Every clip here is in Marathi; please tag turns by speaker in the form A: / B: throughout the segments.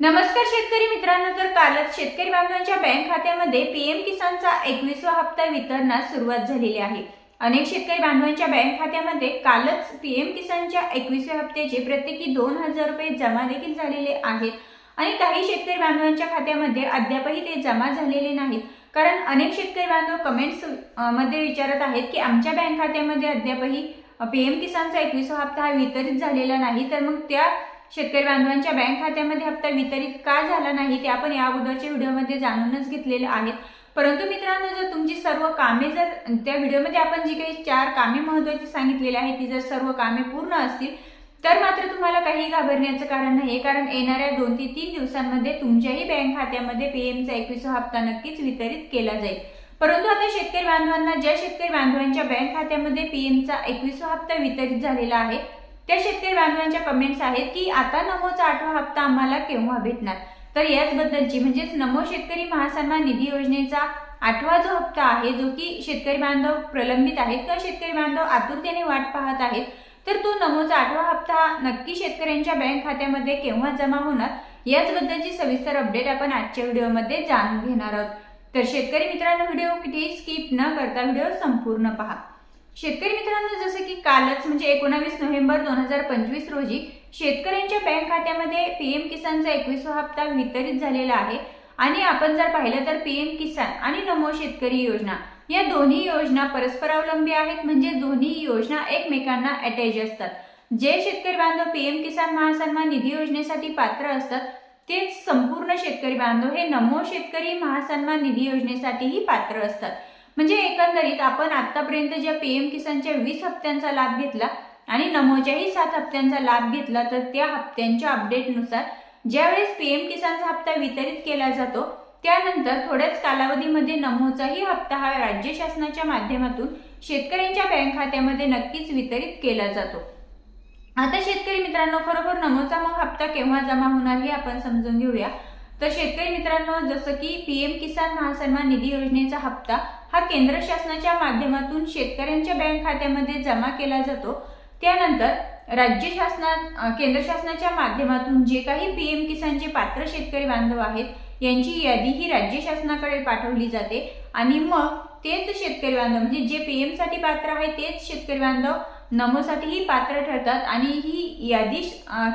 A: नमस्कार शेतकरी मित्रांनो तर कालच शेतकरी बांधवांच्या बँक खात्यामध्ये पीएम किसानचा एकवीसवा हप्ता वितरणास सुरुवात झालेली आहे. अनेक शेतकरी बांधवांच्या बँक खात्यामध्ये कालच पीएम किसानच्या एकवीसव्या हप्त्याचे प्रत्येकी दोन हजार रुपये जमा देखील झालेले आहेत आणि काही शेतकरी बांधवांच्या खात्यामध्ये अद्यापही ते जमा झालेले नाहीत. कारण अनेक शेतकरी बांधव कमेंट्समध्ये विचारत आहेत की आमच्या बँक खात्यामध्ये अद्यापही पीएम किसानचा एकवीसवा हप्ता हा वितरित झालेला नाही तर मग त्या शेतकरी बांधवांच्या बँक खात्यामध्ये हप्ता वितरित का झाला नाही ते आपण या अगोदरच्या व्हिडिओमध्ये जाणूनच घेतलेले आहेत परंतु मित्रांनो जर तुमची सर्व कामे जर त्या व्हिडिओमध्ये आपण जी काही चार कामे महत्वाची सांगितलेली आहेत ती जर सर्व कामे पूर्ण असतील तर मात्र तुम्हाला काही घाबरण्याचं कारण नाही कारण येणाऱ्या दोन ते तीन दिवसांमध्ये तुमच्याही बँक खात्यामध्ये पीएमचा एकवीसवा हप्ता नक्कीच वितरित केला जाईल. परंतु आता शेतकरी बांधवांना ज्या शेतकरी बांधवांच्या बँक खात्यामध्ये पीएमचा एकवीसवा हप्ता वितरित झालेला आहे त्या शेतकरी बांधवांच्या कमेंट्स आहेत की आता नमोचा आठवा हप्ता आम्हाला केव्हा भेटणार? तर याचबद्दलची म्हणजेच नमो शेतकरी महासन्मान निधी योजनेचा आठवा जो हप्ता आहे जो की शेतकरी बांधव प्रलंबित आहेत किंवा शेतकरी बांधव आतुरतेने वाट पाहत आहेत तर तो नमोचा आठवा हप्ता नक्की शेतकऱ्यांच्या बँक खात्यामध्ये केव्हा जमा होणार? याचबद्दलची सविस्तर अपडेट आपण आजच्या व्हिडिओमध्ये जाणून घेणार आहोत. तर शेतकरी मित्रांनो व्हिडिओ कुठेही स्किप न करता व्हिडिओ संपूर्ण पहा. शेतकरी मित्रांनो जसं की कालच म्हणजे एकोणावीस नोव्हेंबर दोन हजार पंचवीस रोजी शेतकऱ्यांच्या बँक खात्यामध्ये पीएम किसानचा एकवीसवा हप्ता वितरित झालेला आहे. आणि आपण जर पाहिलं तर पीएम किसान आणि नमो शेतकरी योजना या दोन्ही योजना परस्परावलंबी आहेत. म्हणजे दोन्ही योजना एकमेकांना अटॅच असतात. जे शेतकरी बांधव पीएम किसान महासन्मान निधी योजनेसाठी पात्र असतात तेच संपूर्ण शेतकरी बांधव हे नमो शेतकरी महासन्मान निधी योजनेसाठीही पात्र असतात. म्हणजे एकंदरीत आपण आतापर्यंत ज्या पीएम किसानच्या वीस हप्त्यांचा लाभ घेतला आणि नमोच्याही सात हप्त्यांचा लाभ घेतला तर त्या हप्त्यांच्या अपडेटनुसार ज्यावेळेस पीएम किसानचा हप्ता वितरित केला जातो त्यानंतर थोड्याच कालावधीमध्ये नमोचाही हप्ता हा राज्य शासनाच्या माध्यमातून शेतकऱ्यांच्या बँक खात्यामध्ये नक्कीच वितरित केला जातो. आता शेतकरी मित्रांनो खरोखर नमोचा मग हप्ता केव्हा जमा होणार हे आपण समजून घेऊया. तर शेतकरी मित्रांनो जसं की पीएम किसान महासन्मान निधी योजनेचा हप्ता हा केंद्र शासनाच्या माध्यमातून शेतकऱ्यांच्या बँक खात्यामध्ये जमा केला जातो. त्यानंतर राज्य शासनात केंद्र शासनाच्या माध्यमातून जे काही पीएम किसानचे पात्र शेतकरी बांधव आहेत यांची यादी ही राज्य शासनाकडे पाठवली जाते. आणि मग तेच शेतकरी बांधव म्हणजे जे पीएमसाठी पात्र आहे तेच शेतकरी बांधव नमोसाठीही पात्र ठरतात. आणि ही यादी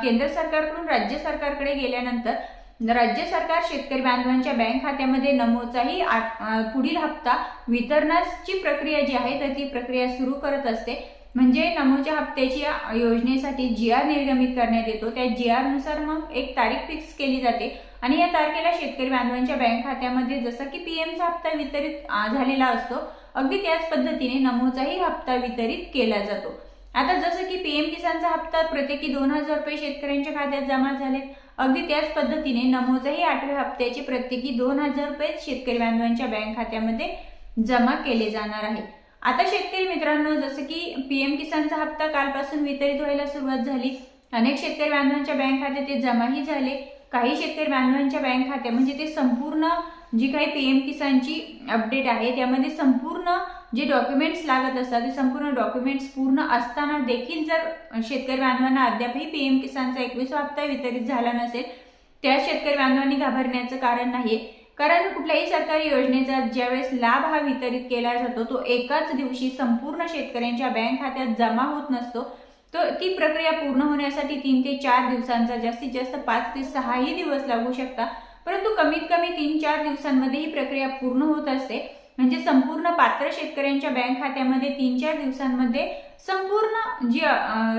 A: केंद्र सरकारकडून राज्य सरकारकडे गेल्यानंतर राज्य सरकार शेतकरी बांधवांच्या बँक खात्यामध्ये नमोचाही पुढील हप्ता वितरणाची प्रक्रिया जी आहे तर ती प्रक्रिया सुरू करत असते. म्हणजे नमोच्या हप्त्याची योजनेसाठी जी आर निर्गमित करण्यात येतो. त्या जी आरनुसार मग एक तारीख फिक्स केली जाते. आणि या तारखेला शेतकरी बांधवांच्या बँक खात्यामध्ये जसं की पी एमचा हप्ता वितरित झालेला असतो अगदी त्याच पद्धतीने नमोचाही हप्ता वितरित केला जातो. आता जसं की पीएम किसानचा हप्ता प्रत्येकी दोन हजार रुपये शेतकऱ्यांच्या खात्यात जमा झाले अगदी त्याच पद्धतीने नमोजही आठव्या हप्त्याचे प्रत्येकी दोन हजार रुपये शेतकरी बांधवांच्या बँक खात्यामध्ये जमा केले जाणार आहे. आता शेतकरी मित्रांनो जसं की पी एम किसानचा हप्ता कालपासून वितरित व्हायला सुरुवात झाली. अनेक शेतकरी बांधवांच्या बँक खात्यात ते जमाही झाले. काही शेतकरी बांधवांच्या बँक खात्या म्हणजे ते संपूर्ण जी काही पी एम किसानची अपडेट आहे त्यामध्ये संपूर्ण जे डॉक्युमेंट्स लागत असतात ते संपूर्ण डॉक्युमेंट्स पूर्ण असताना देखील जर शेतकरी बांधवांना अद्यापही पी एम किसानचा एकवीस हप्ता वितरित झाला नसेल त्या शेतकरी बांधवांनी घाबरण्याचं कारण नाही कारण कुठल्याही सरकारी योजनेचा ज्यावेळेस लाभ हा वितरित केला जातो तो एकाच दिवशी संपूर्ण शेतकऱ्यांच्या बँक खात्यात जमा होत नसतो. तो ती प्रक्रिया पूर्ण होण्यासाठी तीन ते चार दिवसांचा जास्तीत जास्त पाच ते सहाही दिवस लागू शकता परंतु कमीत कमी तीन चार दिवसांमध्ये ही प्रक्रिया पूर्ण होत असते. म्हणजे संपूर्ण पात्र शेतकऱ्यांच्या बँक खात्यामध्ये तीन चार दिवसांमध्ये संपूर्ण जी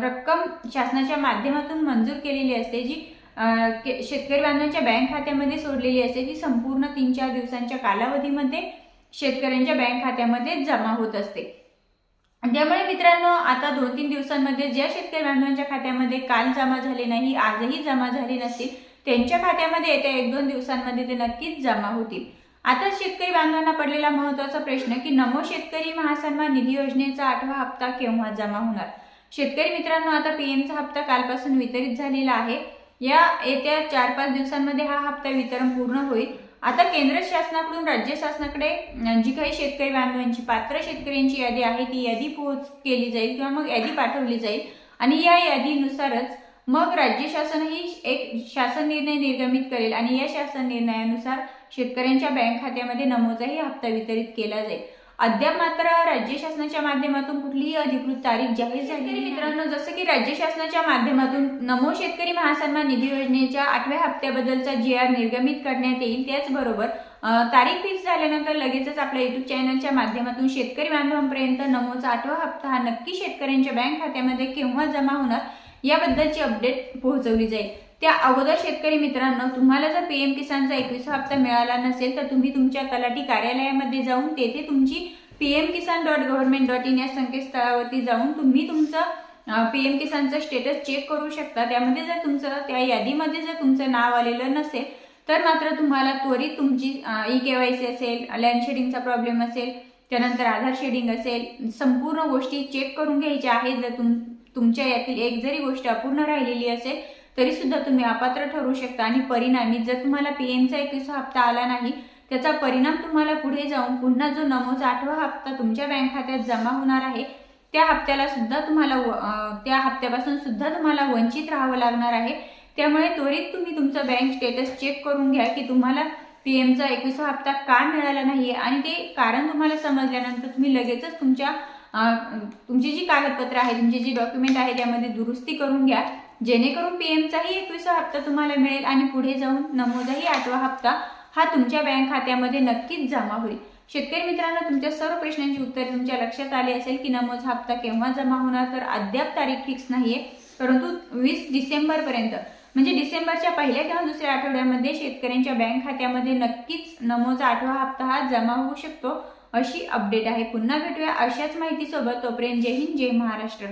A: रक्कम शासनाच्या माध्यमातून मंजूर केलेली असते जी शेतकरी बांधवांच्या बँक खात्यामध्ये सोडलेली असते ती संपूर्ण तीन चार दिवसांच्या कालावधीमध्ये शेतकऱ्यांच्या बँक खात्यामध्ये जमा होत असते. त्यामुळे मित्रांनो आता दोन तीन दिवसांमध्ये ज्या शेतकरी बांधवांच्या खात्यामध्ये काल जमा झाले नाही आजही जमा झाले नसतील त्यांच्या खात्यामध्ये येत्या एक दोन दिवसांमध्ये ते नक्कीच जमा होतील. आता शेतकरी बांधवांना पडलेला महत्त्वाचा प्रश्न की नमो शेतकरी महासन्मान निधी योजनेचा आठवा हप्ता केव्हा जमा होणार? शेतकरी मित्रांनो आता पीएमचा हप्ता कालपासून वितरित झालेला आहे. या येत्या चार पाच दिवसांमध्ये हा हप्ता वितरण पूर्ण होईल. आता केंद्र शासनाकडून राज्य शासनाकडे जी काही शेतकरी बांधवांची पात्र शेतकऱ्यांची यादी आहे ती यादी पोहोच केली जाईल किंवा मग यादी पाठवली जाईल. आणि या यादीनुसारच मग राज्य शासनही एक शासन निर्णय निर्गमित करेल. आणि या शासन निर्णयानुसार शेतकऱ्यांच्या बँक खात्यामध्ये नमोचाही हप्ता वितरित केला जाईल अद्याप मात्र राज्य शासनाच्या माध्यमातून कुठलीही अधिकृत तारीख जाहीर झाली. मित्रांनो जसं की राज्य शासनाच्या माध्यमातून नमो शेतकरी महासन्मान निधी योजनेच्या आठव्या हप्त्याबद्दलचा जी आर निर्गमित करण्यात येईल त्याचबरोबर तारीख फिक्स झाल्यानंतर लगेचच आपल्या युट्यूब चॅनलच्या माध्यमातून शेतकरी बांधवांपर्यंत नमोचा आठवा हप्ता हा नक्की शेतकऱ्यांच्या बँक खात्यामध्ये केव्हा जमा होणार याबद्दलची अपडेट पोहोचवली जाईल त्या अगोदर शेतकरी मित्रांनो तुम्हाला जर पी एम किसानचा एकवीस हप्ता मिळाला नसेल तर तुम्ही तुमच्या तलाठी कार्यालयामध्ये जाऊन तेथे तुमची P M Kisan dot government dot in या संकेतस्थळावरती जाऊन तुम्ही तुमचं पी एम किसानचं स्टेटस चेक करू शकता. त्यामध्ये जर तुमचं त्या यादीमध्ये जर तुमचं नाव आलेलं नसेल तर मात्र तुम्हाला त्वरित तुमची ई के वाय सी असेल लँड शेडिंगचा प्रॉब्लेम असेल त्यानंतर आधार शेडिंग असेल संपूर्ण गोष्टी चेक करून घ्यायच्या आहेत. जर तुम तुमच्या यातील एक जरी गोष्ट अपूर्ण राहिलेली असेल तरी सुद्धा तुम्ही अपात्र ठरू शकता आणि परिणामी जर तुम्हाला पी एमचा एकवीसा हप्ता आला नाही त्याचा परिणाम तुम्हाला पुढे जाऊन पुन्हा जो नमोचा आठवा हप्ता तुमच्या बँक खात्यात जमा होणार आहे त्या हप्त्याला सुद्धा तुम्हाला व- त्या हप्त्यापासून सुद्धा तुम्हाला वंचित राहावं लागणार आहे. त्यामुळे त्वरित तुम्ही तुमचं बँक स्टेटस चेक करून घ्या की तुम्हाला पी एमचा एकवीसा हप्ता का मिळाला नाही आणि ते कारण तुम्हाला समजल्यानंतर तुम्ही लगेचच तुमच्या तुमची जी कागदपत्र आहे तुमची जी डॉक्युमेंट आहे त्यामध्ये दुरुस्ती करून घ्या. जेणेकरून पीएमचाही एकवीसा हप्ता तुम्हाला मिळेल आणि पुढे जाऊन नमोदाही आठवा हप्ता हा तुमच्या बँक खात्यामध्ये नक्कीच जमा होईल. शेतकरी मित्रांनो तुमच्या सर्व प्रश्नांची उत्तरे तुमच्या लक्षात आली असेल की नमोज हप्ता केव्हा जमा होणार तर अद्याप तारीख फिक्स नाहीये. परंतु वीस डिसेंबरपर्यंत म्हणजे डिसेंबरच्या पहिल्या किंवा दुसऱ्या आठवड्यामध्ये शेतकऱ्यांच्या बँक खात्यामध्ये नक्कीच नमोचा आठवा हप्ता हा जमा होऊ शकतो अशी अपडेट आहे. पुन्हा भेटूया अशाच माहितीसोबत. तोपर्यंत जय हिंद जय महाराष्ट्र.